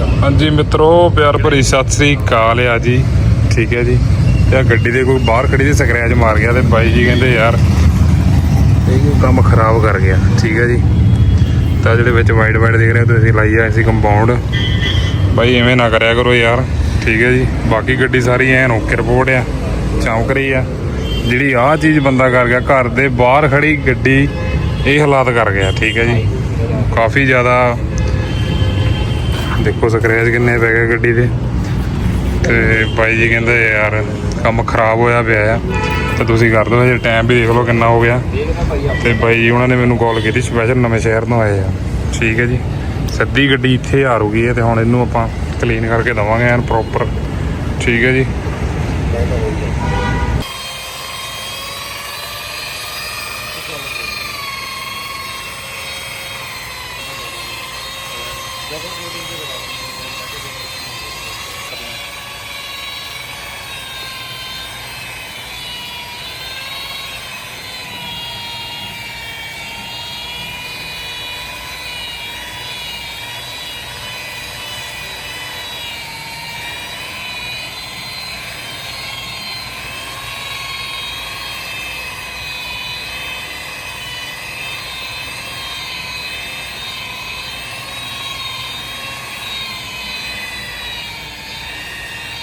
ਹਾਂਜੀ ਮਿੱਤਰੋ, ਪਿਆਰ ਭਰੀ ਸਤਿ ਸ੍ਰੀ ਅਕਾਲ ਆ ਜੀ। ਠੀਕ ਹੈ ਜੀ। ਤੇ ਆਹ ਗੱਡੀ ਦੇ ਕੋਈ ਬਾਹਰ ਖੜੀ ਤੇ ਸਕਰੈਚ ਮਾਰ ਗਿਆ ਤੇ ਬਾਈ ਜੀ ਕਹਿੰਦੇ, ਯਾਰ, ਇਹ ਕੋਈ ਕੰਮ ਖਰਾਬ ਕਰ ਗਿਆ? ਠੀਕ ਹੈ ਜੀ। ਤਾਂ ਜਿਹੜੇ ਵਿੱਚ ਵਾਈਟ ਵਾਈਟ ਦੇਖ ਰਹੇ ਹੋ ਤੁਸੀਂ ਲਾਈ ਆ ਸੀ ਕੰਪਾਊਂਡ ਬਾਈ ਐਵੇਂ ਨਾ ਕਰਿਆ ਕਰੋ ਯਾਰ। ਠੀਕ ਹੈ ਜੀ। ਬਾਕੀ ਗੱਡੀ ਸਾਰੀ ਐਨ ਓਕੇ ਰਿਪੋਰਟ ਆ ਚੌਂਕ ਰਹੀ ਆ। ਜਿਹੜੀ ਆਹ ਚੀਜ਼ ਬੰਦਾ ਕਰ ਗਿਆ, ਘਰ ਦੇ ਬਾਹਰ ਖੜੀ ਗੱਡੀ, ਇਹ ਹਾਲਾਤ ਕਰ ਗਿਆ। ਠੀਕ ਹੈ ਜੀ। ਕਾਫੀ ਜ਼ਿਆਦਾ ਦੇਖੋ ਸਕ੍ਰੈਚ ਕਿੰਨੇ ਪੈ ਗਏ ਗੱਡੀ ਦੇ। ਤੇ ਬਾਈ ਜੀ ਕਹਿੰਦੇ, ਯਾਰ, ਕੰਮ ਖਰਾਬ ਹੋਇਆ ਪਿਆ ਆ, ਤੇ ਤੁਸੀਂ ਕਰ ਦਿਓ ਜੇ ਟਾਈਮ ਵੀ ਦੇਖ ਲਓ ਕਿੰਨਾ ਹੋ ਗਿਆ। ਤੇ ਬਾਈ ਜੀ ਉਹਨਾਂ ਨੇ ਮੈਨੂੰ ਕਾਲ ਕੀਤੀ ਸਪੈਸ਼ਲ ਨਵੇਂ ਸ਼ਹਿਰ ਤੋਂ ਆਏ ਆ। ਠੀਕ ਹੈ ਜੀ। ਸਿੱਧੀ ਗੱਡੀ ਇੱਥੇ ਆ ਰੂਗੀ ਹੈ ਤੇ ਹੁਣ ਇਹਨੂੰ ਆਪਾਂ ਕਲੀਨ ਕਰਕੇ ਦਵਾਂਗੇ ਐਨ ਪ੍ਰੋਪਰ ਠੀਕ ਹੈ ਜੀ। 老公牛定这个老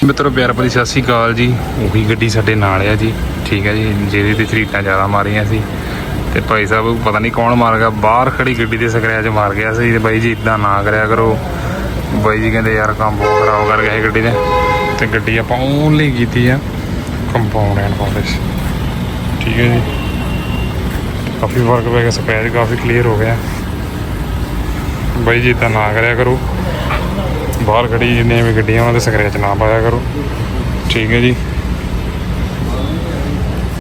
ਮਿੱਤਰੋ ਪਿਆਰ ਭਰੀ ਸਤਿ ਸ਼੍ਰੀ ਅਕਾਲ ਜੀ। ਉਹੀ ਗੱਡੀ ਸਾਡੇ ਨਾਲ ਆ ਜੀ। ਠੀਕ ਹੈ ਜੀ, ਜਿਹਦੇ ਤੇ ਛਰੀਟਾਂ ਜ਼ਿਆਦਾ ਮਾਰੀਆਂ ਸੀ। ਤੇ ਭਾਈ ਸਾਹਿਬ, ਪਤਾ ਨਹੀਂ ਕੌਣ ਮਾਰ ਗਿਆ, ਬਾਹਰ ਖੜੀ ਗੱਡੀ ਦੇ ਸਕਰੈਚ ਮਾਰ ਗਿਆ ਸੀ। ਤੇ ਬਾਈ ਜੀ ਇਦਾਂ ਨਾ ਕਰਿਆ ਕਰੋ। ਬਾਈ ਜੀ ਕਹਿੰਦੇ, ਯਾਰ, ਕੰਮ ਬਹੁਤ ਖਰਾਬ ਕਰ ਗਿਆ ਇਹ ਗੱਡੀ ਦੇ ਤੇ ਗੱਡੀ ਆਪਾਂ ਓਨਲੀ ਕੀਤੀ ਆ ਕੰਪਾਊਂਡ ਐਂਡ ਪਾਲਿਸ਼ ਠੀਕ ਹੈ ਜੀ। ਕਾਫੀ ਫ਼ਰਕ ਪੈ ਗਿਆ ਸਕਰੈਚ ਕਾਫੀ ਕਲੀਅਰ ਹੋ ਗਿਆ। ਬਾਈ ਜੀ ਇਦਾਂ ਨਾ ਕਰਿਆ ਕਰੋ। ਬਾਹਰ ਖੜੀ ਜਿੰਨੀਆਂ ਵੀ ਗੱਡੀਆਂ ਉਹਨਾਂ ਦੇ ਸਕ੍ਰੈਚ ਨਾ ਪਾਇਆ ਕਰੋ। ਠੀਕ ਹੈ ਜੀ।